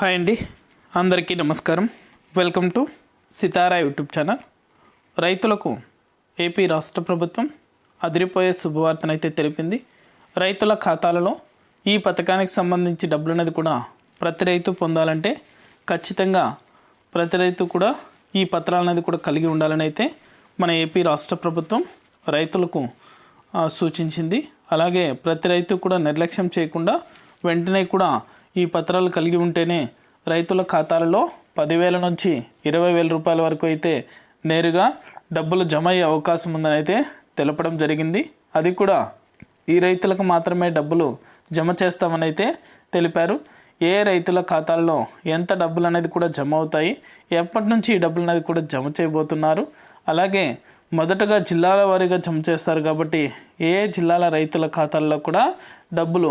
Hi అండి. అందరికీ నమస్కారం. Welcome to Sitara YouTube channel. రైతులకు ఏపీ రాష్ట్ర ప్రభుత్వం అదిరిపోయే శుభవార్తనైతే తెలిపింది. రైతుల ఖాతాలలో ఈ పథకానికి సంబంధించి డబ్బులు అనేది కూడా ప్రతి రైతు పొందాలంటే ఖచ్చితంగా ప్రతి రైతు కూడా ఈ పత్రాలు అనేది కూడా కలిగి ఉండాలని అయితే మన ఏపీ రాష్ట్ర ప్రభుత్వం రైతులకు సూచించింది. అలాగే ప్రతి రైతు కూడా నిర్లక్ష్యం చేయకుండా వెంటనే కూడా ఈ పత్రాలు కలిగి ఉంటేనే రైతుల ఖాతాలలో పదివేల నుంచి ఇరవై వేల రూపాయల వరకు అయితే నేరుగా డబ్బులు జమ అయ్యే అవకాశం ఉందని అయితే తెలపడం జరిగింది. అది కూడా ఈ రైతులకు మాత్రమే డబ్బులు జమ చేస్తామని అయితే తెలిపారు. ఏ రైతుల ఖాతాల్లో ఎంత డబ్బులు అనేది కూడా జమ అవుతాయి ఎప్పటి నుంచి ఈ డబ్బులు అనేది కూడా జమ చేయబోతున్నారు అలాగే మొదటగా జిల్లాల వారీగా జమ చేస్తారు కాబట్టి ఏ జిల్లాల రైతుల ఖాతాల్లో కూడా డబ్బులు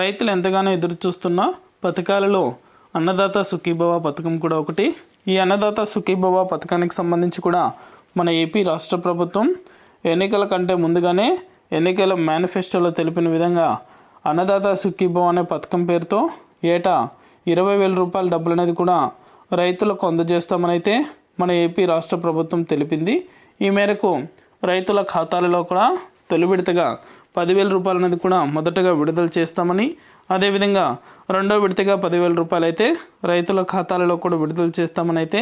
రైతులు ఎంతగానో ఎదురు చూస్తున్న పథకాలలో అన్నదాత సుఖీభవ పథకం కూడా ఒకటి. ఈ అన్నదాత సుఖీభవ పథకానికి సంబంధించి కూడా మన ఏపీ రాష్ట్ర ప్రభుత్వం ఎన్నికల కంటే ముందుగానే ఎన్నికల మేనిఫెస్టోలో తెలిపిన విధంగా అన్నదాత సుఖీభవ అనే పథకం పేరుతో ఏటా ఇరవై వేల రూపాయల డబ్బులు అనేది కూడా రైతులకు అందజేస్తామనైతే మన ఏపీ రాష్ట్ర ప్రభుత్వం తెలిపింది. ఈ మేరకు రైతుల ఖాతాలలో కూడా తొలి విడతగా పదివేల రూపాయలు అనేది కూడా మొదటగా విడుదల చేస్తామని అదేవిధంగా రెండో విడతగా పదివేల రూపాయలు అయితే రైతుల ఖాతాలలో కూడా విడుదల చేస్తామని అయితే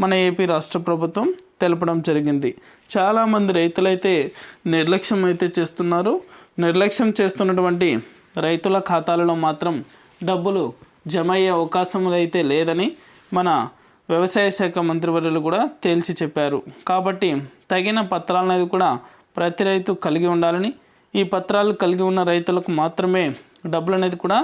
మన ఏపీ రాష్ట్ర ప్రభుత్వం తెలపడం జరిగింది. చాలామంది రైతులైతే నిర్లక్ష్యం అయితే చేస్తున్నారు. నిర్లక్ష్యం చేస్తున్నటువంటి రైతుల ఖాతాలలో మాత్రం డబ్బులు జమ అయ్యే అవకాశం అయితే లేదని మన వ్యవసాయ శాఖ మంత్రివర్యులు కూడా తేల్చి చెప్పారు. కాబట్టి తగిన పత్రాలనేది కూడా ప్రతి రైతు కలిగి ఉండాలని ఈ పత్రాలు కలిగి ఉన్న రైతులకు మాత్రమే డబ్బులు అనేది కూడా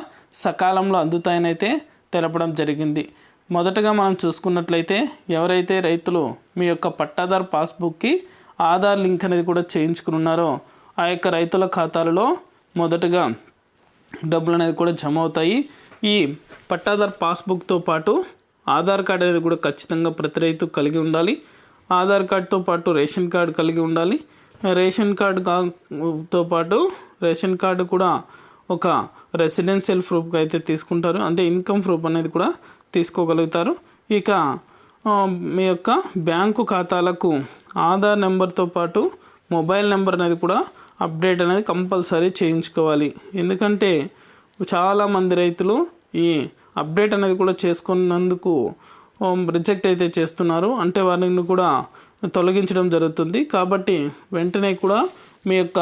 సకాలంలో అందుతాయని అయితే తెలపడం జరిగింది. మొదటగా మనం చూసుకున్నట్లయితే ఎవరైతే రైతులు మీ యొక్క పట్టాదార్ పాస్బుక్కి ఆధార్ లింక్ అనేది కూడా చేయించుకుని ఉన్నారో ఆ యొక్క రైతుల ఖాతాలలో మొదటగా డబ్బులు అనేది కూడా జమ అవుతాయి. ఈ పట్టాదార్ పాస్బుక్తో పాటు ఆధార్ కార్డ్ అనేది కూడా ఖచ్చితంగా ప్రతి రైతు కలిగి ఉండాలి. ఆధార్ కార్డ్తో పాటు రేషన్ కార్డు కలిగి ఉండాలి. రేషన్ కార్డు కాతో పాటు రేషన్ కార్డు కూడా ఒక రెసిడెన్షియల్ ప్రూఫ్గా అయితే తీసుకుంటారు. అంటే ఇన్కమ్ ప్రూఫ్ అనేది కూడా తీసుకోగలుగుతారు. ఇక మీ యొక్క బ్యాంకు ఖాతాలకు ఆధార్ నెంబర్తో పాటు మొబైల్ నెంబర్ అనేది కూడా అప్డేట్ అనేది కంపల్సరీ చేయించుకోవాలి. ఎందుకంటే చాలామంది రైతులు ఈ అప్డేట్ అనేది కూడా చేసుకున్నందుకు రిజెక్ట్ అయితే చేస్తున్నారు. అంటే వారిని కూడా తొలగించడం జరుగుతుంది. కాబట్టి వెంటనే కూడా మీ యొక్క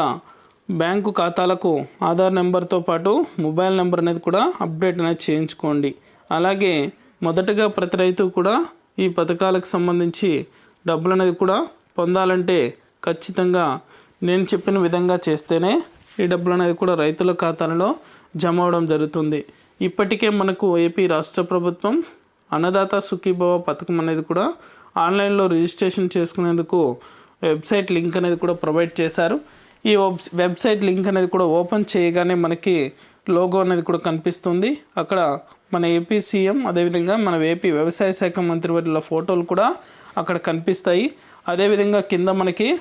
బ్యాంకు ఖాతాలకు ఆధార్ నెంబర్తో పాటు మొబైల్ నెంబర్ అనేది కూడా అప్డేట్ అనేది చేయించుకోండి. అలాగే మొదటగా ప్రతి రైతు కూడా ఈ పథకాలకు సంబంధించి డబ్బులు అనేది కూడా పొందాలంటే ఖచ్చితంగా నేను చెప్పిన విధంగా చేస్తేనే ఈ డబ్బులు అనేది కూడా రైతుల ఖాతాలలో జమ అవడం జరుగుతుంది. ఇప్పటికే మనకు ఏపీ రాష్ట్ర ప్రభుత్వం అన్నదాత సుఖీభవ పథకం అనేది కూడా ఆన్లైన్లో రిజిస్ట్రేషన్ చేసుకునేందుకు వెబ్సైట్ లింక్ అనేది కూడా ప్రొవైడ్ చేశారు. ఈ వెబ్- వెబ్సైట్ లింక్ అనేది కూడా ఓపెన్ చేయగానే మనకి లోగో అనేది కూడా కనిపిస్తుంది. అక్కడ మన ఏపీ సీఎం అదేవిధంగా మన ఏపీ వ్యవసాయ శాఖ మంత్రి వారిల ఫోటోలు కూడా అక్కడ కనిపిస్తాయి. అదేవిధంగా కింద మనకి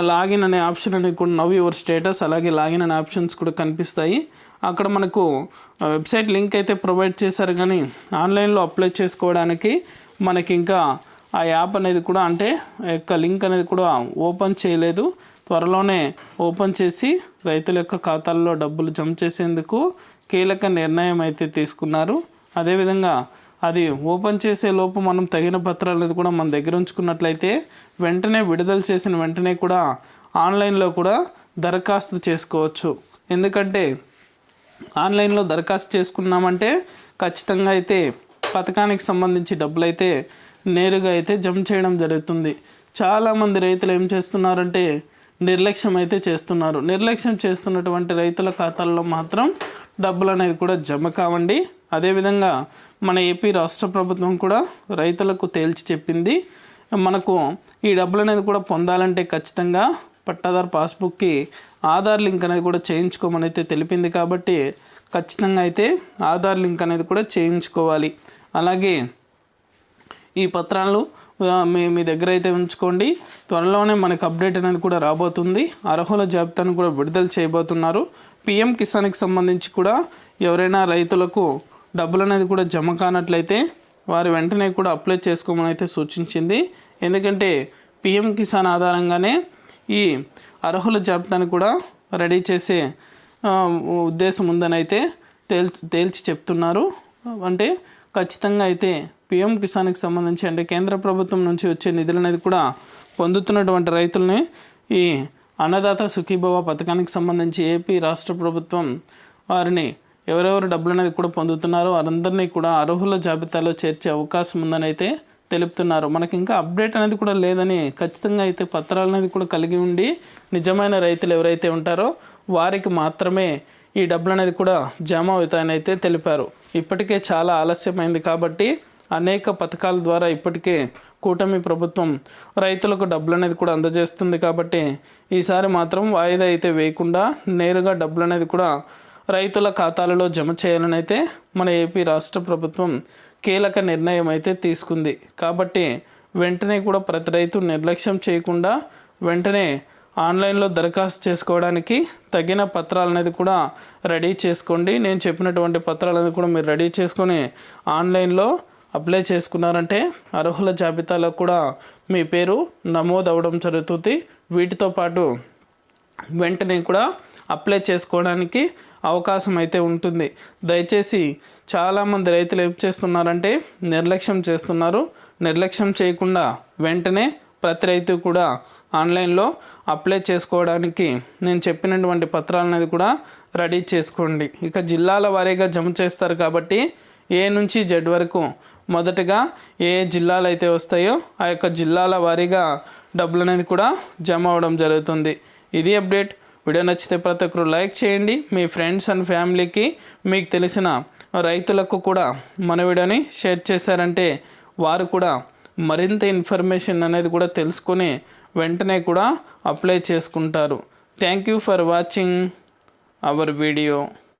లాగిన్ అనే ఆప్షన్ అనేది కూడా నవ్ యువర్ స్టేటస్ అలాగే లాగిన్ అనే ఆప్షన్స్ కూడా కనిపిస్తాయి. అక్కడ మనకు వెబ్సైట్ లింక్ అయితే ప్రొవైడ్ చేశారు కానీ ఆన్లైన్లో అప్లై చేసుకోవడానికి మనకి ఇంకా ఆ యాప్ అనేది కూడా అంటే ఆ యొక్క లింక్ అనేది కూడా ఓపెన్ చేయలేదు. త్వరలోనే ఓపెన్ చేసి రైతుల యొక్క ఖాతాల్లో డబ్బులు జమ చేసేందుకు కీలక నిర్ణయం అయితే తీసుకున్నారు. అదేవిధంగా అది ఓపెన్ చేసే లోపు మనం తగిన పత్రాలు అనేది కూడా మన దగ్గర ఉంచుకున్నట్లయితే వెంటనే విడుదల చేసిన వెంటనే కూడా ఆన్లైన్లో కూడా దరఖాస్తు చేసుకోవచ్చు. ఎందుకంటే ఆన్లైన్లో దరఖాస్తు చేసుకున్నామంటే ఖచ్చితంగా అయితే పథకానికి సంబంధించి డబ్బులు అయితే నేరుగా అయితే జమ చేయడం జరుగుతుంది. చాలామంది రైతులు ఏం చేస్తున్నారంటే నిర్లక్ష్యం అయితే చేస్తున్నారు. నిర్లక్ష్యం చేస్తున్నటువంటి రైతుల ఖాతాల్లో మాత్రం డబ్బులు అనేది కూడా జమ కావండి. అదేవిధంగా మన ఏపీ రాష్ట్ర ప్రభుత్వం కూడా రైతులకు తేల్చి చెప్పింది మనకు ఈ డబ్బులు అనేది కూడా పొందాలంటే ఖచ్చితంగా పట్టాదార్ పాస్బుక్కి ఆధార్ లింక్ అనేది కూడా చేయించుకోమని అయితే తెలిపింది కాబట్టి ఖచ్చితంగా అయితే ఆధార్ లింక్ అనేది కూడా చేయించుకోవాలి. అలాగే ఈ పత్రాలు మీ మీ దగ్గర అయితే ఉంచుకోండి. త్వరలోనే మనకు అప్డేట్ అనేది కూడా రాబోతుంది. అర్హుల జాబితాను కూడా విడుదల చేయబోతున్నారు. పిఎం కిసాన్కి సంబంధించి కూడా ఎవరైనా రైతులకు డబ్బులు అనేది కూడా జమ కానట్లయితే వారు వెంటనే కూడా అప్లై చేసుకోమని అయితే సూచించింది. ఎందుకంటే పిఎం కిసాన్ ఆధారంగానే ఈ అర్హుల జాబితాను కూడా రెడీ చేసే ఉద్దేశం ఉందని అయితే తేల్చి తేల్చి చెప్తున్నారు. అంటే ఖచ్చితంగా అయితే పిఎం కిసాన్కి సంబంధించి అంటే కేంద్ర ప్రభుత్వం నుంచి వచ్చే నిధులు అనేది కూడా పొందుతున్నటువంటి రైతుల్ని ఈ అన్నదాత సుఖీభవ పథకానికి సంబంధించి ఏపీ రాష్ట్ర ప్రభుత్వం వారిని ఎవరెవరు డబ్బులు అనేది కూడా పొందుతున్నారో వారందరినీ కూడా అర్హుల జాబితాలో చేర్చే అవకాశం ఉందని అయితే తెలుపుతున్నారు. మనకి ఇంకా అప్డేట్ అనేది కూడా లేదని ఖచ్చితంగా అయితే పత్రాలు అనేది కూడా కలిగి ఉండి నిజమైన రైతులు ఎవరైతే ఉంటారో వారికి మాత్రమే ఈ డబ్బులు అనేది కూడా జమ అవుతాయని అయితే తెలిపారు. ఇప్పటికే చాలా ఆలస్యమైంది కాబట్టి అనేక పథకాల ద్వారా ఇప్పటికే కూటమి ప్రభుత్వం రైతులకు డబ్బులు అనేది కూడా అందజేస్తుంది కాబట్టి ఈసారి మాత్రం వాయిదా అయితే వేయకుండా నేరుగా డబ్బులు అనేది కూడా రైతుల ఖాతాలలో జమ చేయాలని అయితే మన ఏపీ రాష్ట్ర ప్రభుత్వం కీలక నిర్ణయం అయితే తీసుకుంది. కాబట్టి వెంటనే కూడా ప్రతి రైతు నిర్లక్ష్యం చేయకుండా వెంటనే ఆన్లైన్లో దరఖాస్తు చేసుకోవడానికి తగిన పత్రాలు అనేది కూడా రెడీ చేసుకోండి. నేను చెప్పినటువంటి పత్రాలు అనేది కూడా మీరు రెడీ చేసుకొని ఆన్లైన్లో అప్లై చేసుకున్నారంటే అర్హుల జాబితాలో కూడా మీ పేరు నమోదు అవ్వడం జరుగుతుంది. వీటితో పాటు వెంటనే కూడా అప్లై చేసుకోవడానికి అవకాశం అయితే ఉంటుంది. దయచేసి చాలామంది రైతులు ఏం చేస్తున్నారంటే నిర్లక్ష్యం చేస్తున్నారు. నిర్లక్ష్యం చేయకుండా వెంటనే ప్రతి రైతు కూడా ఆన్లైన్లో అప్లై చేసుకోవడానికి నేను చెప్పినటువంటి పత్రాలనేది కూడా రెడీ చేసుకోండి. ఇక జిల్లాల వారీగా జమ చేస్తారు కాబట్టి ఏ నుంచి జెడ్ వరకు మొదటగా ఏ జిల్లాలు అయితే వస్తాయో ఆ యొక్క జిల్లాల వారీగా డబ్బులు అనేది కూడా జమ అవ్వడం జరుగుతుంది. ఇది అప్డేట్. వీడియో నచ్చితే ప్రతి ఒక్కరు లైక్ చేయండి. మీ ఫ్రెండ్స్ అండ్ ఫ్యామిలీకి మీకు తెలిసిన రైతులకు కూడా మన వీడియోని షేర్ చేశారంటే వారు కూడా మరింత ఇన్ఫర్మేషన్ అనేది కూడా తెలుసుకొని వెంటనే కూడా అప్లై చేసుకుంటారు. Thank you for watching our video.